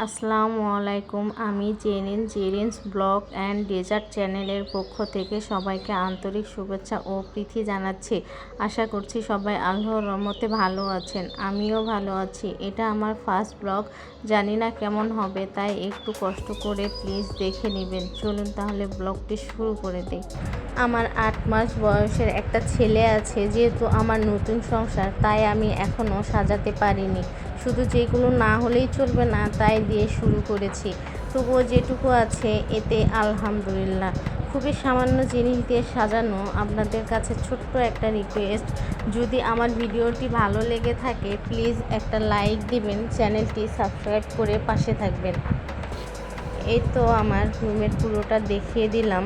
আসসালামু আলাইকুম আমি Jerin Jerin's blog and dessert চ্যানেলের পক্ষ থেকে সবাইকে আন্তরিক শুভেচ্ছা ও প্রীতি জানাচ্ছি। আশা করছি সবাই আল্লাহর রহমতে ভালো আছেন, আমিও ভালো আছি। এটা আমার ফার্স্ট ব্লগ, জানি না কেমন হবে, তাই একটু কষ্ট করে প্লিজ দেখে নেবেন। চলুন তাহলে ব্লগটি শুরু করে দিই। আমার আট মাস বয়সের একটা ছেলে আছে, যেহেতু আমার নতুন সংসার, তাই আমি এখনও সাজাতে পারিনি। শুধু যেগুলো না হলেই চলবে না, তাই দিয়ে শুরু করেছি। তবুও যেটুকু আছে, এতে আলহামদুলিল্লাহ। খুবই সামান্য জিনিস দিয়ে সাজানো আপনাদের কাছে ছোট্ট একটা রিকোয়েস্ট যদি আমার ভিডিওটি ভালো লেগে থাকে প্লিজ একটা লাইক দিবেন, চ্যানেলটি সাবস্ক্রাইব করে পাশে থাকবেন। এই তো আমার রুমের পুরোটা দেখিয়ে দিলাম।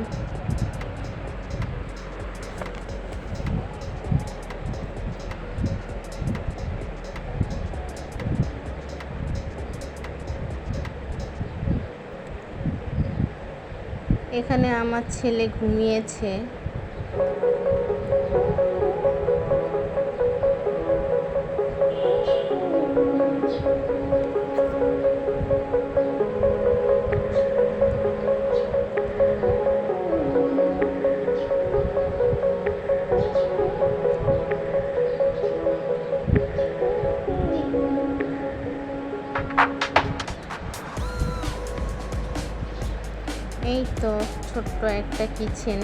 এখানে আমার ছেলে ঘুমিয়েছে। এই তো ছোট্ট একটা কিচেন।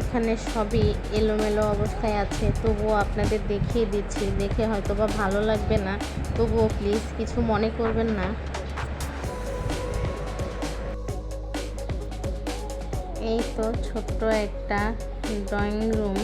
এখানে সবই এলোমেলো অবস্থায় আছে। তবুও আপনাদের দেখিয়ে দিচ্ছি। দেখে হয়তো বা ভালো লাগবে না। তবুও প্লিজ কিছু মনে করবেন না। এই তো ছোট্ট একটা ড্রয়িং রুম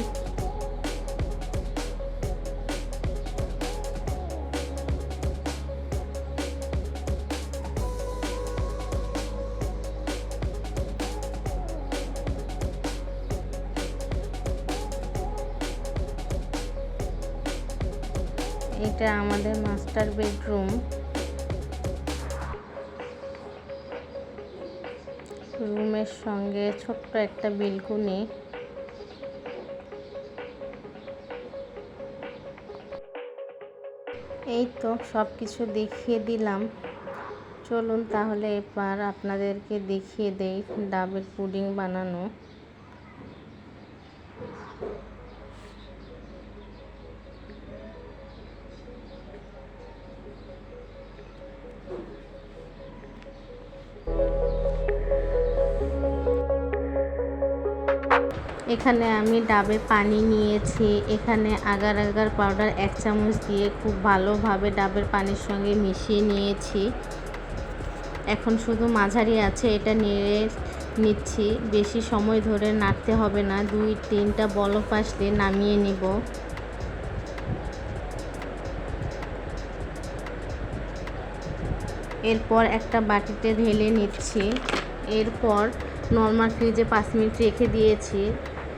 এটা আমাদের মাস্টার বেডরুম রুমের সঙ্গে ছোট্ট একটা বেলকুনি। এই তো সব কিছু দেখিয়ে দিলাম। চলুন তাহলে এবার আপনাদেরকে দেখিয়ে দেই ডাবের পুডিং বানানো। এখানে আমি ডাবে পানি নিয়েছি। এখানে আগার আগার পাউডার এক চামচ দিয়ে খুব ভালোভাবে ডাবের পানির সঙ্গে মিশিয়ে নিয়েছি। এখন শুধু মাঝারি আছে, এটা নেড়ে নিচ্ছি। বেশি সময় ধরে নাড়তে হবে না, দুই তিনটা বলফ আসলে নামিয়ে নিব। এরপর একটা বাটিতে ঢেলে নিচ্ছি। এরপর নর্মাল ফ্রিজে পাঁচ মিনিট রেখে দিয়েছি।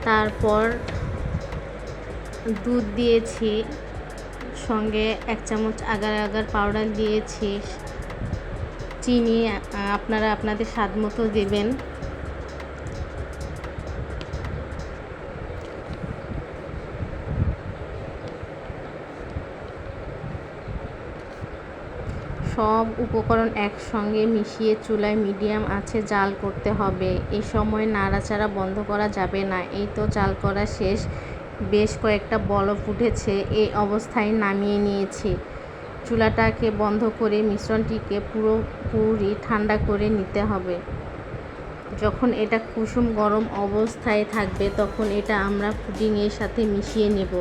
তারপর দুধ দিয়েছি, সঙ্গে এক চামচ আগার আগার পাউডার দিয়েছি, চিনি আপনারা আপনাদের স্বাদ মতো দেবেন। সব উপকরণ একসঙ্গে মিশিয়ে চুলায় মিডিয়াম আছে জাল করতে হবে। এই সময় নাড়াচাড়া বন্ধ করা যাবে না। এই তো জাল করা শেষ। বেশ কয়েকটা বলফ উঠেছে। এই অবস্থায় নামিয়ে নিয়েছি। চুলাটাকে বন্ধ করে মিশ্রণটিকে পুরোপুরি ঠান্ডা করে নিতে হবে। যখন এটা কুসুম গরম অবস্থায় থাকবে, তখন এটা আমরা পুডিংয়ের সাথে মিশিয়ে নেব।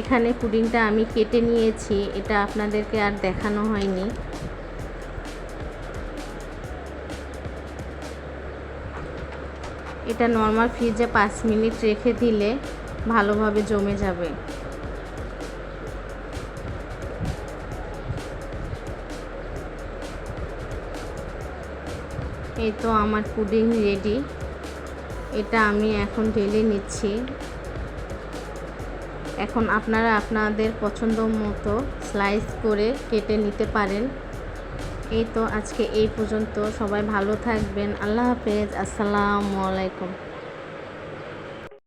এখানে পুডিংটা আমি কেটে নিয়েছি, এটা আপনাদেরকে আর দেখানো হয়নি। এটা নর্মাল ফ্রিজে পাঁচ মিনিট রেখে দিলে ভালোভাবে জমে যাবে। এই তো আমার পুডিং রেডি। এটা আমি এখন ঢেলে নিচ্ছি। এখন আপনারা আপনাদের পছন্দ মতো স্লাইস করে কেটে নিতে পারেন। এই তো আজকে এই পর্যন্ত। সবাই ভালো থাকবেন। আল্লাহ হাফেজ। আসসালামু আলাইকুম।